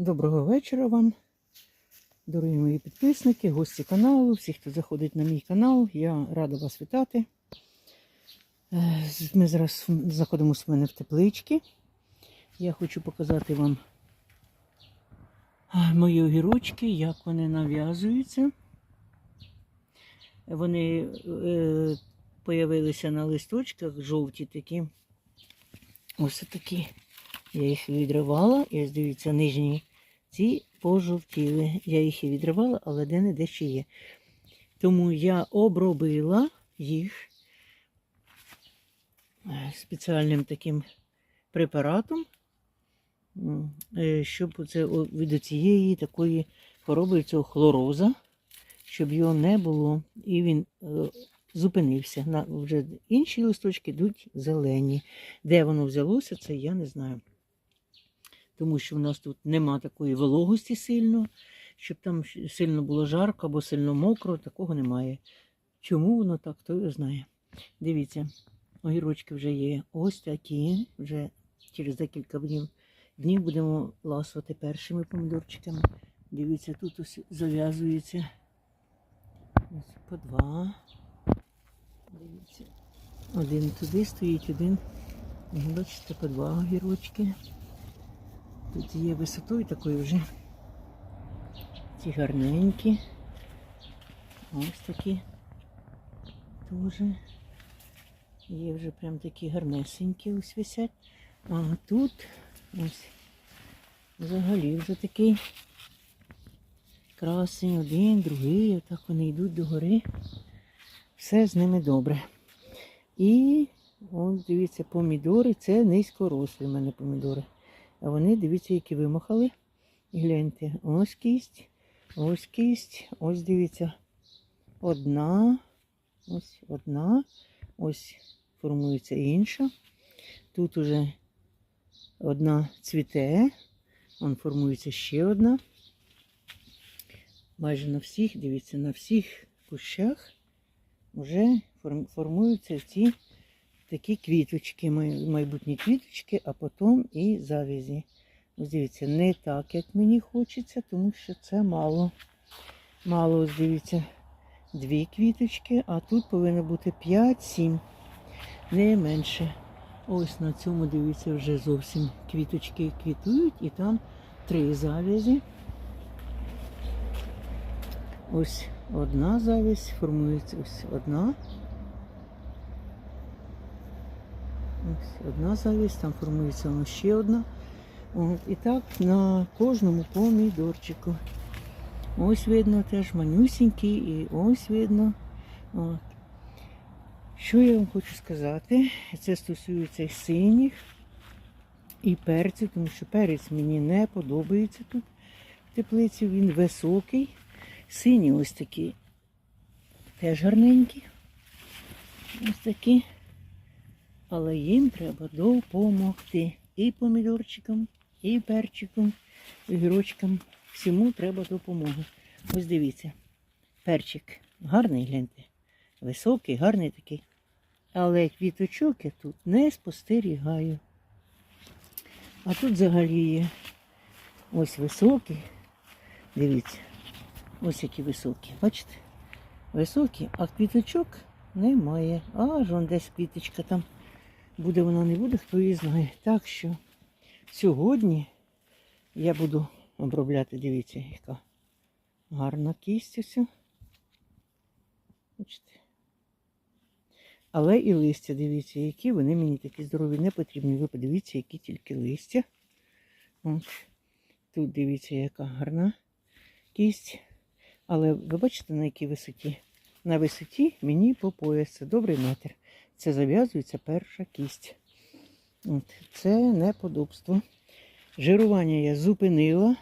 Доброго вечора вам, дорогі мої підписники, гості каналу, всі, хто заходить на мій канал. Я рада вас вітати. Е, Ми зараз знаходимося в мене в тепличці. Я хочу показати вам мої огірочки, як вони нав'язуються. Вони е, появилися на листочках жовті такі. Ось такі. Я їх відривала, і дивіться, нижні ці пожовтіли. Я їх і відривала, але де-не-де ще є. Тому я обробила їх е, спеціальним таким препаратом, е, щоб це від цієї такої хвороби, цього хлороза, щоб його не було, і він е, зупинився. На, вже інші листочки йдуть зелені. Де воно взялося, це я не знаю. Тому що в нас тут нема такої вологості сильно, щоб там сильно було жарко або сильно мокро, такого немає. Чому воно так, хто його знає. Дивіться, огірочки вже є ось такі. Вже через декілька днів, днів будемо ласувати першими помідорчиками. Дивіться, тут ось зав'язується. По два. Дивіться. Один туди стоїть, один. Бачите, по два огірочки. Тут є висотою такою вже. Ці гарненькі. Ось такі. Тоже. Є вже прям такі гарнесенькі ось висять. А тут ось взагалі вже такий красень, один, другий. Отак вони йдуть до гори. Все з ними добре. І ось дивіться, помідори. Це низькорослі в мене помідори. А вони, дивіться, які вимахали. Гляньте, ось кість, ось кість, ось дивіться. Одна, ось одна, ось формується інша. Тут уже одна цвіте, он формується ще одна. Майже на всіх, дивіться, на всіх кущах вже формуються ці такі квіточки, майбутні квіточки, а потім і завязі. Ось дивіться, не так, як мені хочеться, тому що це мало. Мало, ось дивіться, дві квіточки, а тут повинно бути 5-7, не менше. Ось на цьому, дивіться, вже зовсім квіточки квітують, і там три завязі. Ось одна завязь, формується ось одна. Ось одна завість, там формується ще одна. От, і так на кожному помідорчику. Ось видно теж манюсінький і ось видно. От. Що я вам хочу сказати? Це стосується і синіх і перців, тому що перець мені не подобається тут в теплиці. Він високий. Сині ось такі теж гарненькі. Ось такі. Але їм треба допомогти. І помідорчикам, і перчикам, і гірочкам. Всьому треба допомога. Ось дивіться. Перчик гарний, гляньте. Високий, гарний такий. Але квіточок я тут не спостерігаю. А тут взагалі є ось високий. Дивіться. Ось які високі. Бачите? Високі, а квіточок немає. Аж вон десь квіточка там. Буде вона не буде, хто її знає. Так що сьогодні я буду обробляти, дивіться, яка гарна кість ось. Бачите. Але і листя, дивіться, які вони мені такі здорові не потрібні. Ви подивіться, які тільки листя. От. Тут дивіться, яка гарна кість. Але ви бачите, на якій висоті? На висоті мені по пояс. Добрий метр. Це зав'язується перша кість. От. Це неподобство. Жирування я зупинила.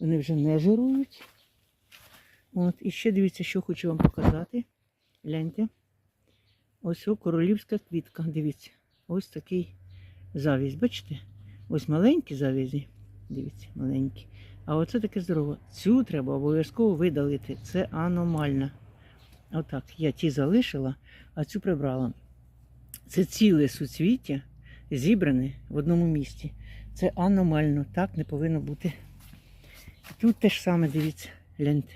Вони вже не жирують. От. І ще дивіться, що хочу вам показати. Гляньте. Ось о, королівська квітка. Дивіться. Ось такий завість. Бачите? Ось маленькі завязі. Дивіться, маленькі. А оце таке здорове. Цю треба обов'язково видалити. Це аномальна. Отак, я ті залишила, а цю прибрала. Це ціле суцвіття зібране в одному місці. Це аномально, так не повинно бути. І Тут те ж саме, дивіться, гляньте.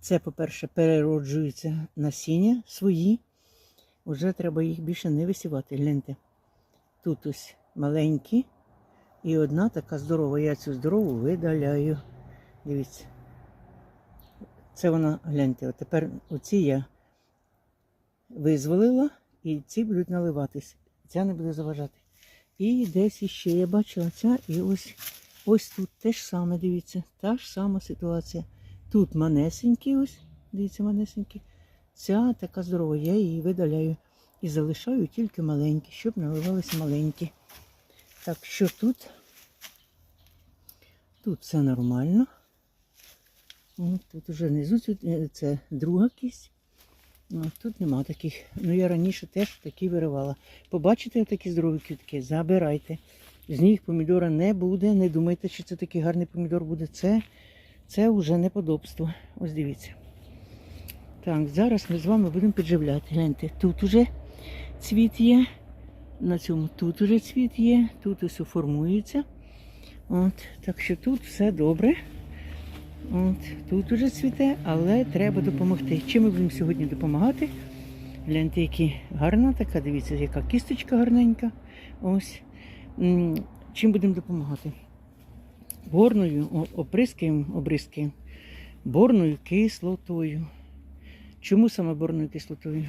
Це, по-перше, перероджуються насіння свої. Уже треба їх більше не висівати. Гляньте. Тут ось маленькі. І одна така здорова. Я цю здорову видаляю. Дивіться. Це вона, гляньте, от тепер оці я визволила, і ці будуть наливатись. Ця не буде заважати. І десь іще я бачила ця, і ось ось тут те ж саме, дивіться, та ж сама ситуація. Тут манесенькі, ось, дивіться, манесенькі. Ця така здорова, я її видаляю і залишаю тільки маленькі, щоб наливалися маленькі. Так що тут? Тут все нормально. От, тут уже внизу е, це друга кість. Тут нема таких. Ну я раніше теж такі виривала. Побачите такі здорові квітки, забирайте. З них помідора не буде. Не думайте, що це такий гарний помідор буде. Це, це вже неподобство. Ось дивіться. Так, зараз ми з вами будемо підживляти. Гляньте, тут уже цвіт є. На цьому тут уже цвіт є, тут усе формується. От, так що тут все добре. От, тут уже цвіте, але треба допомогти. Чим ми будемо сьогодні допомагати? Гляньте, які гарна така, дивіться, яка кісточка гарненька. Ось. Чим будемо допомагати? Борною оприскаємо, обрискаємо. Борною кислотою. Чому саме борною кислотою?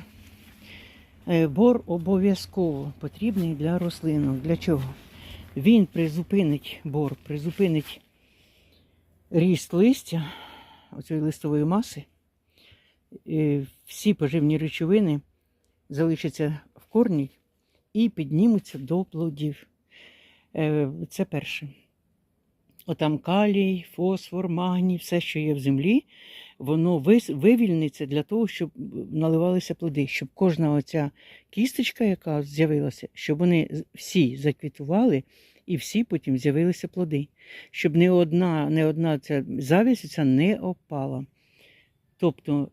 Е, Бор обов'язково потрібний для рослинок. Для чого? Він призупинить бор, призупинить ріст листя, оцієї листової маси. Е, Всі поживні речовини залишаться в корні і піднімуться до плодів. Е, Це перше. Отам калій, фосфор, магній, все, що є в землі, воно вивільниться для того, щоб наливалися плоди, щоб кожна оця кісточка, яка з'явилася, щоб вони всі заквітували і всі потім з'явилися плоди, щоб не одна, не одна ця завість не опала. Тобто,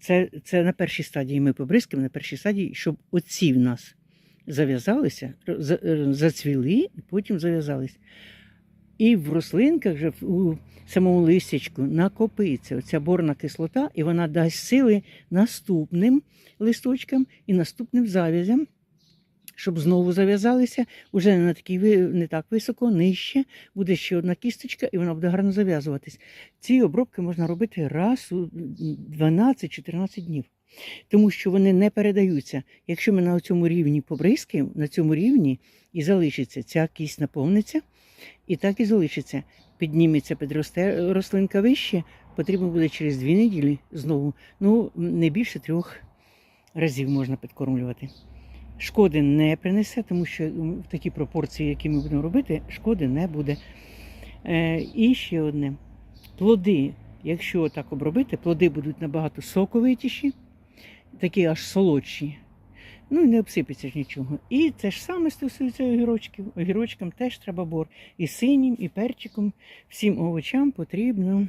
це, це на першій стадії ми побризкаємо, на першій стадії, щоб оці в нас зав'язалися, е, зацвіли і потім зав'язались. І в рослинках же в- у самому листячку накопиться оця борна кислота, і вона дасть сили наступним листочкам і наступним завязям, щоб знову зав'язалися, уже не, на такій, не так високо, нижче, буде ще одна кісточка, і вона буде гарно зав'язуватись. Ці обробки можна робити раз у 12-14 днів. Тому що вони не передаються. Якщо ми на цьому рівні побризкаємо, на цьому рівні і залишиться ця кість наповниться, і так і залишиться. Підніметься, підросте рослинка вище, потрібно буде через дві неділі знову. Ну, не більше трьох разів можна підкормлювати. Шкоди не принесе, тому що в такі пропорції, які ми будемо робити, шкоди не буде. Е, і ще одне. Плоди, якщо так обробити, плоди будуть набагато соковитіші, такі аж солодші. Ну і не обсипеться ж нічого. І це ж саме стосується огірочків. Огірочкам теж треба бор. І синім, і перчиком. Всім овочам потрібно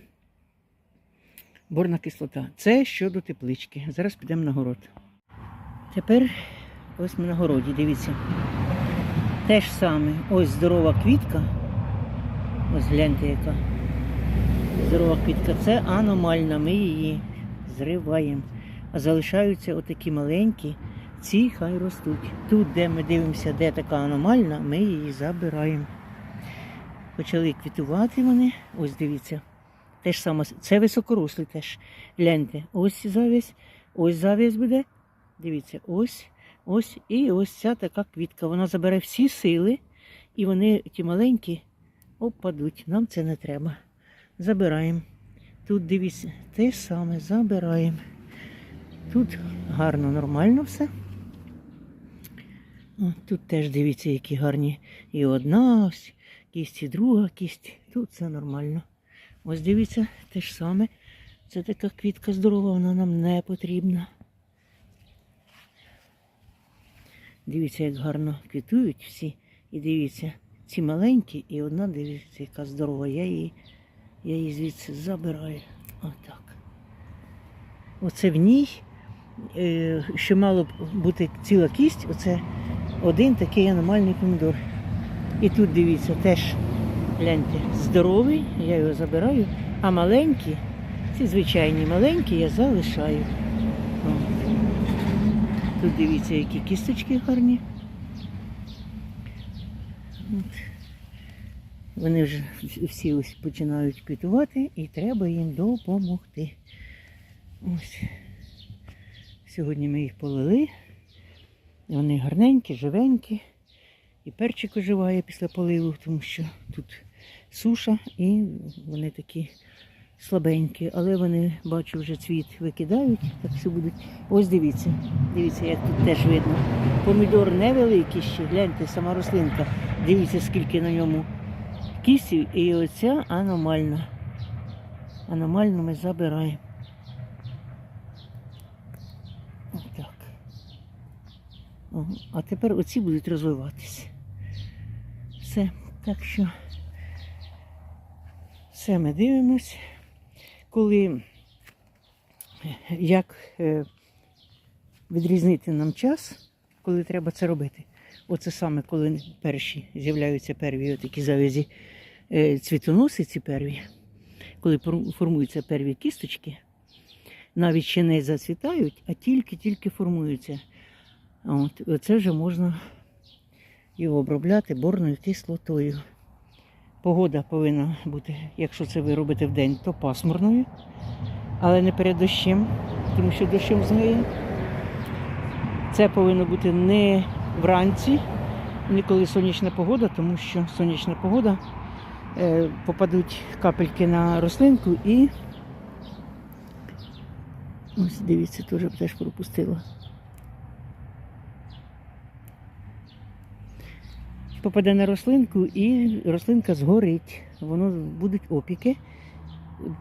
борна кислота. Це щодо теплички. Зараз підемо на город. Тепер ось ми на городі, дивіться. Те ж саме. Ось здорова квітка. Ось гляньте яка. Здорова квітка. Це аномальна. Ми її зриваємо. А залишаються отакі маленькі. Ці хай ростуть. Тут, де ми дивимося, де така аномальна, ми її забираємо. Почали квітувати вони. Ось дивіться. Те ж саме, це високорослий теж. Гляньте, ось завість, ось завість буде. Дивіться, ось, ось і ось ця така квітка. Вона забере всі сили, і вони ті маленькі опадуть. Нам це не треба. Забираємо. Тут дивіться, те саме забираємо. Тут гарно, нормально все. О, тут теж дивіться, які гарні. І одна ось кість, і друга кість. Тут все нормально. Ось дивіться, те ж саме. Це така квітка здорова, вона нам не потрібна. Дивіться, як гарно квітують всі. І дивіться, ці маленькі, і одна дивіться, яка здорова. Я її, я її звідси забираю. Отак. Оце в ній, е, що мало б бути ціла кість, оце один такий аномальний помідор. І тут дивіться, теж гляньте, здоровий, я його забираю, а маленькі, ці звичайні маленькі я залишаю. Тут дивіться, які кісточки гарні. От. Вони вже всі ось починають квітувати і треба їм допомогти. Ось. Сьогодні ми їх полили. Вони гарненькі, живенькі. І перчик оживає після поливу, тому що тут суша і вони такі слабенькі. Але вони, бачу, вже цвіт викидають, так все будуть. Ось дивіться, дивіться, як тут теж видно. Помідор невеликий ще, гляньте, сама рослинка. Дивіться, скільки на ньому кістів. І оця аномальна. Аномальну ми забираємо. Отак. А тепер оці будуть розвиватися. Все. Так що все ми дивимось. Коли як е, відрізнити нам час, коли треба це робити. Оце саме, коли перші з'являються перві такі завязі е, цвітоноси, ці перві, коли формуються перві кісточки, навіть ще не зацвітають, а тільки-тільки формуються. От, оце вже можна його обробляти борною кислотою. Погода повинна бути, якщо це ви робите в день, то пасмурною, але не перед дощем, тому що дощем згниє. Це повинно бути не вранці, не коли сонячна погода, тому що сонячна погода е, попадуть капельки на рослинку і ось дивіться, теж теж пропустила. Попаде на рослинку і рослинка згорить. Воно будуть опіки.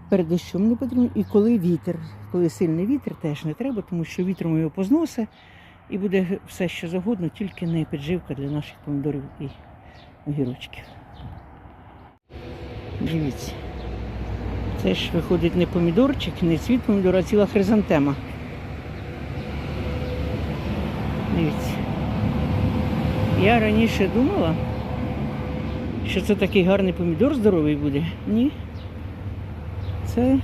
Перед дощом не потрібно. І коли вітер, коли сильний вітер, теж не треба, тому що вітром його позносить і буде все, що завгодно, тільки не підживка для наших помідорів і огірочків. Дивіться. Це ж виходить не помідорчик, не цвіт помідора, а ціла хризантема. Дивіться. Я раніше думала, що це такий гарний помідор здоровий буде. Ні. Це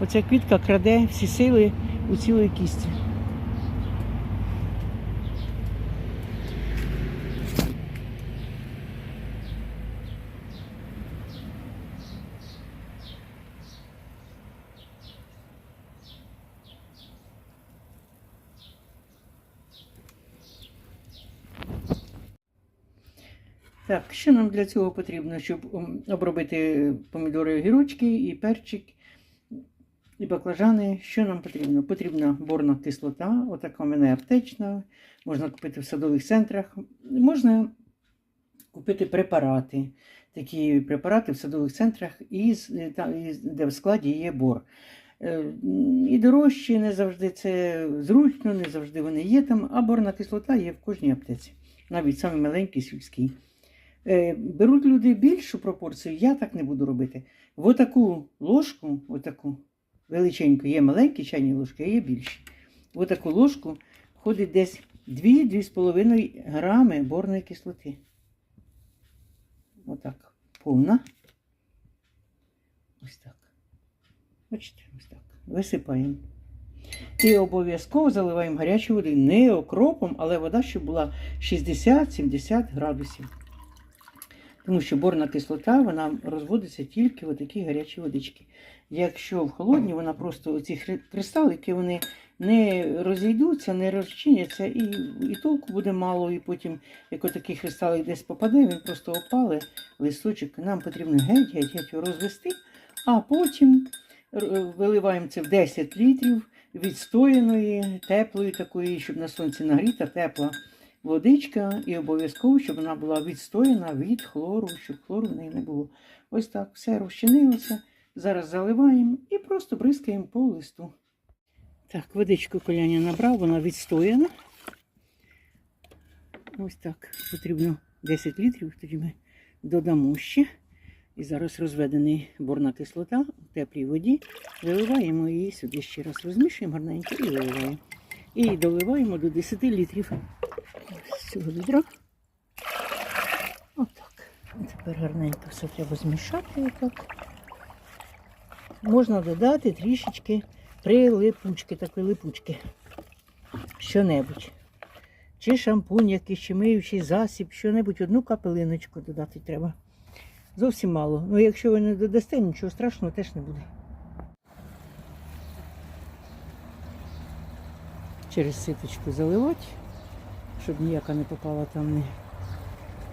оця квітка краде всі сили у цілої кісті. Так, що нам для цього потрібно, щоб обробити помідори, огірочки і перчик, і баклажани? Що нам потрібно? Потрібна борна кислота, отака в мене аптечна, можна купити в садових центрах. Можна купити препарати. Такі препарати в садових центрах, та- із- де в складі є бор. Е, І дорожчі не завжди це зручно, не завжди вони є там, а борна кислота є в кожній аптеці, навіть самий маленький сільський. Е, Беруть люди більшу пропорцію, я так не буду робити. В отаку ложку, отаку величеньку, є маленькі чайні ложки, а є більші. В отаку ложку входить десь 2-2,5 грами борної кислоти. Отак. Повна. Ось так. Бачите, ось так. Висипаємо. І обов'язково заливаємо гарячу воду. Не окропом, але вода, щоб була 60-70 градусів. Тому що борна кислота вона розводиться тільки в такій гарячій водичці. Якщо в холодній, вона просто ці кристалики вони не розійдуться, не розчиняться, і, і толку буде мало. І потім, як отакий кристалик десь попаде, він просто опале листочок. Нам потрібно геть-геть-геть його розвести, а потім виливаємо це в 10 літрів відстояної, теплої такої, щоб на сонці нагріта, тепла водичка, і обов'язково, щоб вона була відстояна від хлору, щоб хлору в неї не було. Ось так все розчинилося. Зараз заливаємо і просто бризкаємо по листу. Так, водичку коляня набрав, вона відстояна. Ось так. Потрібно 10 літрів, тоді ми додамо ще. І зараз розведений борна кислота в теплій воді. Виливаємо її сюди ще раз розмішуємо гарненько і виливаємо. І доливаємо до 10 літрів з цього відра. Отак. Тепер гарненько все треба змішати отак. Можна додати трішечки прилипучки, такої липучки. Що-небудь. Чи шампунь якийсь, чи миючий засіб, що-небудь, одну капелиночку додати треба. Зовсім мало. Ну, якщо ви не додасте, нічого страшного теж не буде. Через ситочку заливати, щоб ніяка не попала там ні,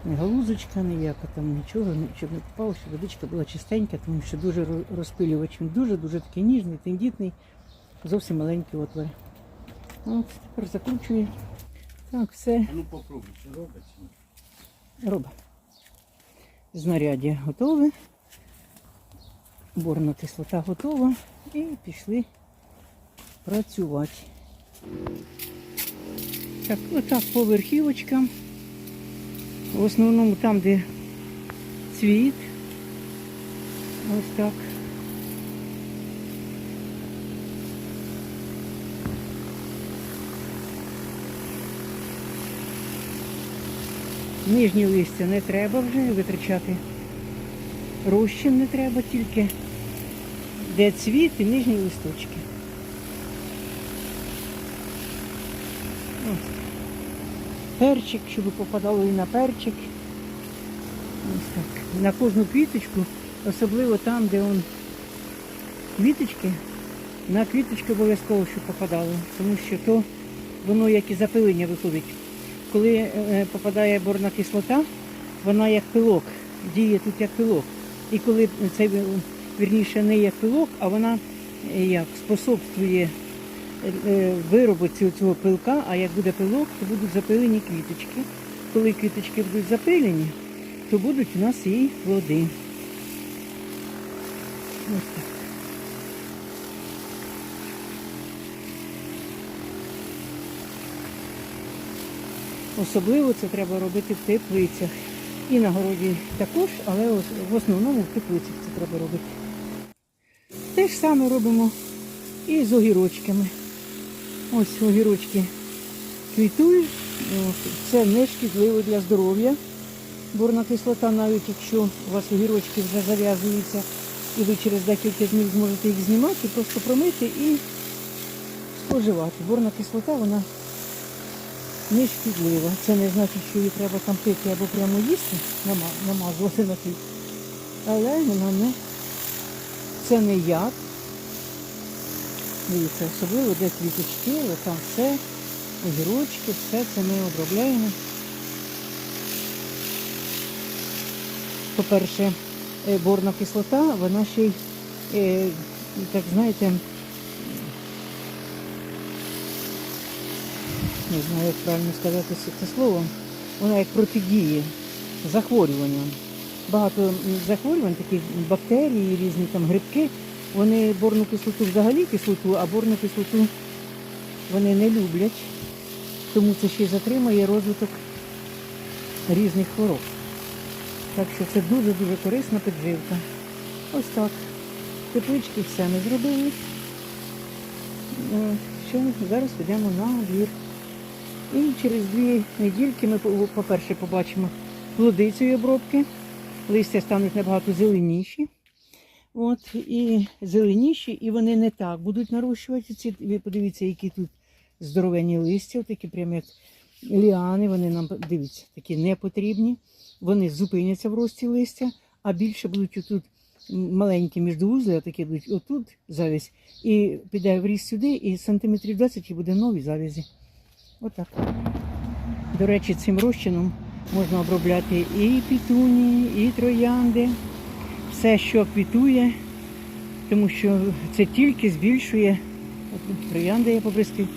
ні галузочка, ніяка там нічого, ні- щоб не попало, щоб водичка була чистенька, тому що дуже ро- розпилювач. Він дуже-дуже такий ніжний, тендітний, зовсім маленькі отвори. От, тепер закручую. Так, все. А ну попробуй, чи робить? Роба. Знаряддя готове. Борна кислота готова. І пішли працювати. Так, отак по верхівочкам. В основному там, де цвіт. Ось так. Нижні листя не треба вже витрачати. Розчин не треба тільки де цвіт і нижні листочки. Перчик, щоб попадало і на перчик. Ось так. На кожну квіточку, особливо там, де он квіточки, на квіточки обов'язково, щоб попадало, тому що то воно як і запилення виходить. Коли е, попадає борна кислота, вона як пилок, діє тут як пилок. І коли це вірніше не як пилок, а вона е, як способствує е, виробці цього пилка, а як буде пилок, то будуть запилені квіточки. Коли квіточки будуть запилені, то будуть у нас і плоди. Ось так. Особливо це треба робити в теплицях. І на городі також, але в основному в теплицях це треба робити. Те ж саме робимо і з огірочками. Ось огірочки квітують. Це не шкідливо для здоров'я. Борна кислота, навіть якщо у вас огірочки вже зав'язуються, і ви через декілька днів зможете їх знімати, просто промити і споживати. Борна кислота, вона не шкідлива. Це не значить, що її треба там пити або прямо їсти, намазувати на хліб. Але вона не це не яд. Дивіться, особливо де квіточки, але там все, огірочки, все це ми обробляємо. По-перше, е, борна кислота, вона ще й, е, так знаєте, не знаю, як правильно сказати це- слово, вона як протидіє захворюванням. Багато захворювань, таких бактерії, різні там грибки, вони борну кислоту взагалі кислоту, а борну кислоту вони не люблять. Тому це ще й затримує розвиток різних хвороб. Так що це дуже-дуже корисна підживка. Ось так. Теплички все ми зробили. Е, Що зараз підемо на двір. І через дві недільки ми, по- по-перше, побачимо плоди цієї обробки. Листя стануть набагато зеленіші. От, і зеленіші, і вони не так будуть нарощуватися. Ці, ви подивіться, які тут здоровенні листя, такі прямо як ліани, вони нам, дивіться, такі не потрібні. Вони зупиняться в рості листя, а більше будуть отут маленькі міждоузли, такі будуть отут завязь, і піде в ріст сюди, і сантиметрів 20 і буде нові завязі. Отак. До речі, цим розчином можна обробляти і пітуні, і троянди, все, що квітує, тому що це тільки збільшує, от тут троянди я побризкаю,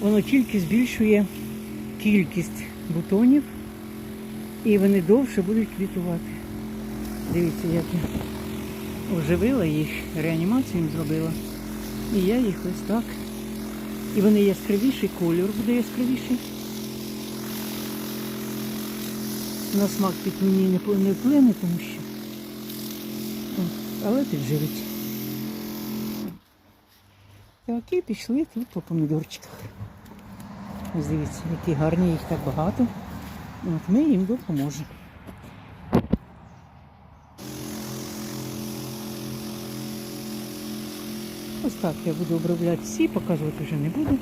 воно тільки збільшує кількість бутонів і вони довше будуть квітувати. Дивіться, як я оживила їх, реанімацію їм зробила. І я їх ось так. І вони яскравіший, кольор буде яскравіший. На смак не, по- не вплине, тому що але підживить. Так, і пішли тут по помідорчиках. Ось дивіться, які гарні, їх так багато. От Ми їм допоможемо. Ось так я буду обробляти всі, показувати вже не буду.